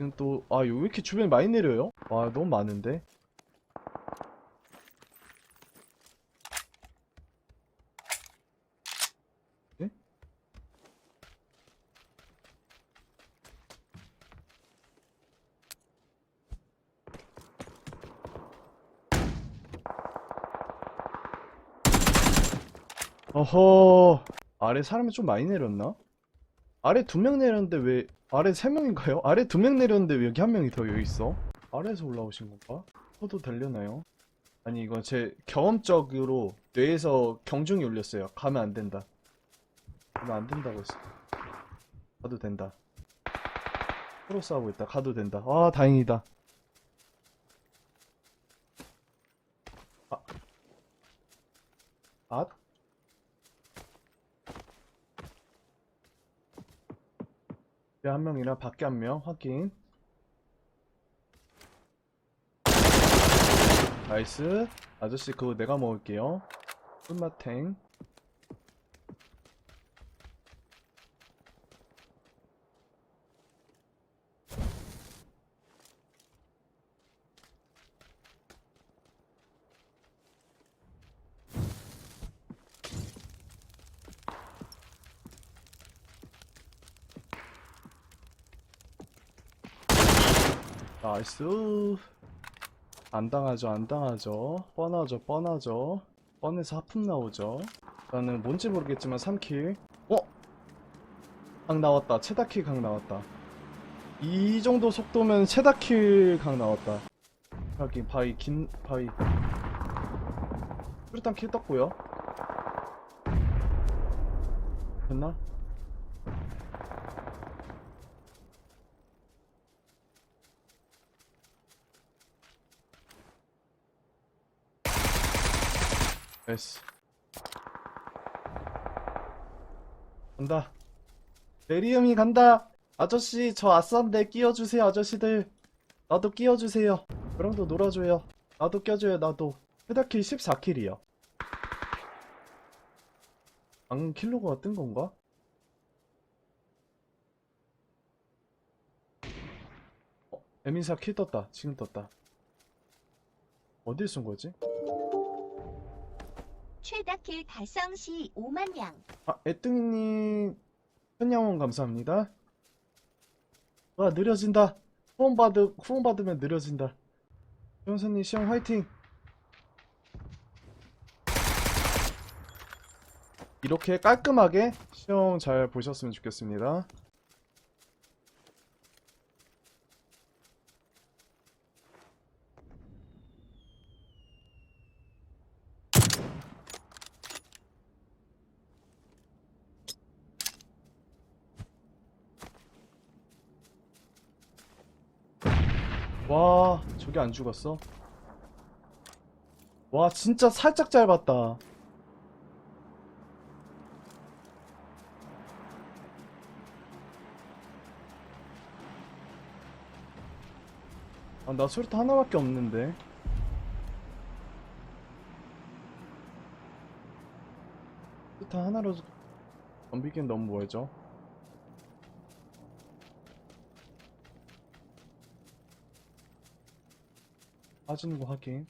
지금 또, 아, 왜 이렇게 주변에 많이 내려요? 와, 너무 많은데? 네? 어허, 아래 사람이 좀 많이 내렸나? 아래 두 명 내렸는데 왜 아래 세 명인가요? 아래 두 명 내렸는데 왜 여기 한 명이 더 여기 있어? 아래에서 올라오신 건가? 저도 되려나요? 아니 이건 제 경험적으로 뇌에서 경중이 울렸어요. 가면 안 된다. 가면 안 된다고 했어. 가도 된다. 서로 싸우고 있다. 가도 된다. 아 다행이다. 아. 아? 옆에 한 명이랑 밖에 한 명 확인. 나이스. 아저씨 그거 내가 먹을게요. 끝맛탱 나이스. 안 당하죠 안 당하죠. 뻔하죠 뻔하죠. 뻔해서 하품 나오죠. 나는 뭔지 모르겠지만 3킬. 어? 강 나왔다. 체다킬 강 나왔다. 이 정도 속도면 체다킬 강 나왔다. 여기 바위 긴 바위. 수류탄 킬 떴고요. 됐나? 됐어. 간다. 메리움이 간다. 아저씨, 저 아싼데 끼워주세요, 아저씨들. 나도 끼워주세요. 그럼도 놀아줘요. 나도 껴줘요, 나도. 헤다킬 14킬이요. 방금 킬로그가 뜬 건가? 어, 에민사 킬 떴다. 지금 떴다. 어디에 쓴 거지? 최다킬 달성 시 5만 양. 아, 애뚱이님 현양원 감사합니다. 와 느려진다. 후원 받으 후원 받으면 느려진다. 현선님 시험 화이팅. 이렇게 깔끔하게 시험 잘 보셨으면 좋겠습니다. 와, 저기 안 죽었어? 와, 진짜 살짝 짧았다. 아, 나 수류탄 하나밖에 없는데. 수류탄 하나로 덤비기엔 너무 멀죠? 빠지는 거 확인.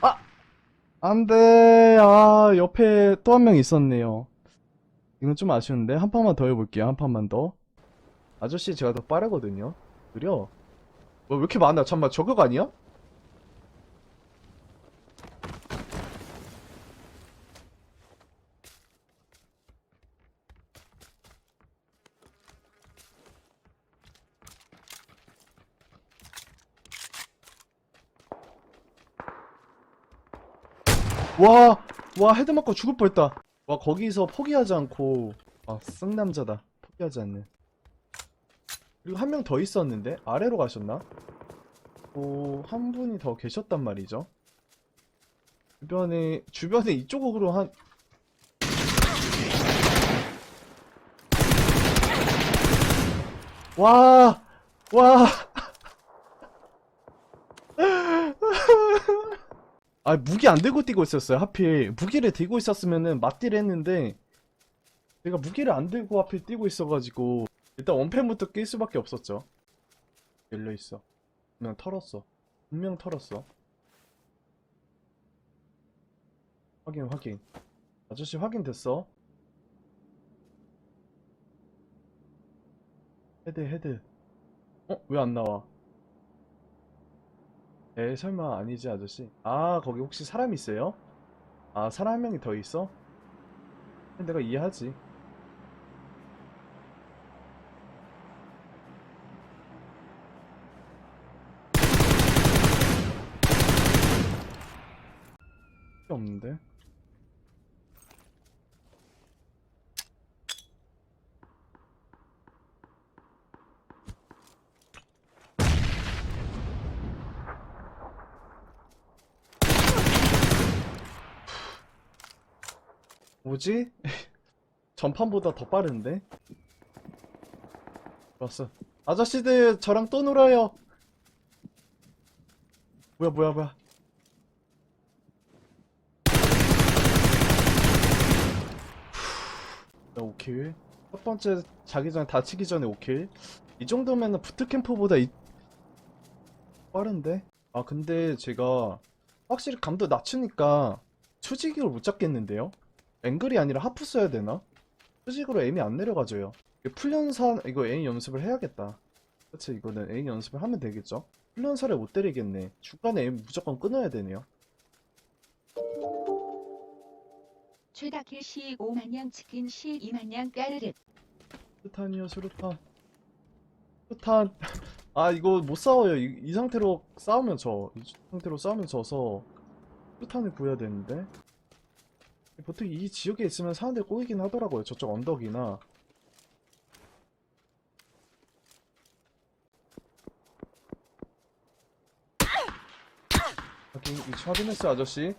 아! 안 돼. 아, 옆에 또 한 명 있었네요. 이건 좀 아쉬운데. 한 판만 더 해볼게요. 한 판만 더. 아저씨 제가 더 빠르거든요. 느려. 뭐, 왜 이렇게 많아? 잠깐만, 저거 아니야? 와, 와, 헤드 맞고 죽을 뻔했다. 와, 거기서 포기하지 않고, 아, 쓱남자다. 포기하지 않는. 그리고 한 명 더 있었는데, 아래로 가셨나? 오, 한 분이 더 계셨단 말이죠. 주변에, 주변에 이쪽으로 한, 와, 와. 아 무기 안 들고 뛰고 있었어요 하필 무기를 들고 있었으면은 맞딜 했는데 내가 무기를 안 들고 하필 뛰고 있어가지고 일단 원펜부터 낄 수밖에 없었죠. 열려 있어. 분명 털었어. 분명 털었어. 확인 확인. 아저씨 확인됐어. 헤드 헤드. 어? 왜 안 나와? 에 설마 아니지 아저씨? 아 거기 혹시 사람 있어요? 아 사람 한 명이 더 있어? 내가 이해하지. 없는데? 뭐지? 전판보다 더 빠른데? 왔어. 아저씨들 저랑 또 놀아요. 뭐야 뭐야 뭐야. 나 5킬. 첫 번째 자기 전에 다치기 전에 5킬. 이 정도면은 부트캠프보다 이... 빠른데? 아 근데 제가 확실히 감도 낮추니까 수직으로 못 잡겠는데요? 앵글이 아니라 하프 써야 되나? 수직으로 에임이 안 내려가져요. 풀연사 이거 에임 연습을 해야겠다. 그치 이거는 에임 연습을 하면 되겠죠? 풀연사를 못 때리겠네. 중간에 에임 무조건 끊어야 되네요. 최다킬 시 5만냥 치킨 시 2만냥 까르르. 수탄이요 수류탄. 수탄. 아 이거 못 싸워요. 이, 이 상태로 싸우면 져. 이 상태로 싸우면 져서 수탄을 구해야 되는데. 보통 이 지역에 있으면 사람들이 꼬이긴 하더라고요. 저쪽 언덕이나. 확인, 위치 확인했어, 아저씨.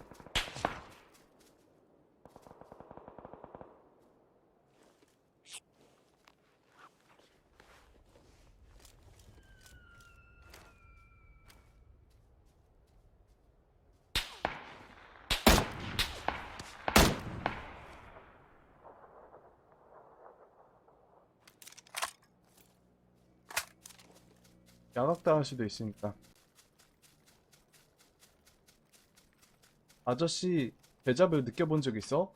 양악당할 수도 있으니까. 아저씨, 대잡을 느껴본 적 있어?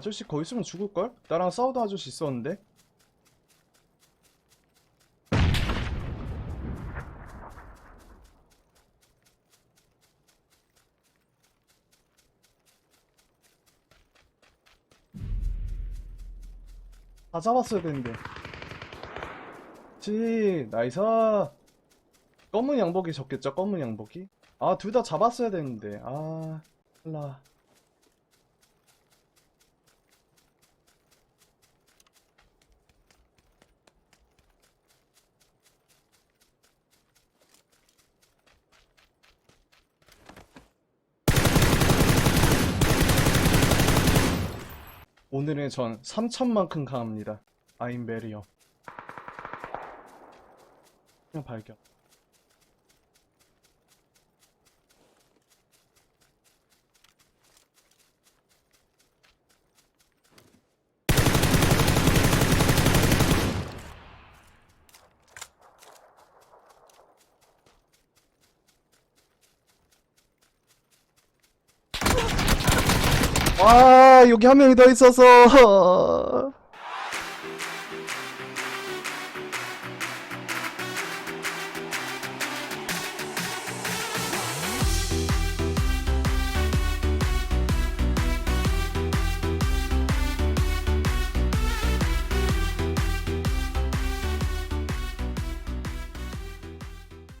아저씨 거기 있으면 죽을걸? 나랑 싸우던 아저씨 있었는데? 다 잡았어야 되는데. 지, 나이스. 검은 양복이 적겠죠? 검은 양복이? 아, 둘 다 잡았어야 되는데. 아, 몰라. 오늘의 전 3천만큼 강합니다. 아임 베리어. 그냥 발견. 와, 여기 한 명이 더 있어서.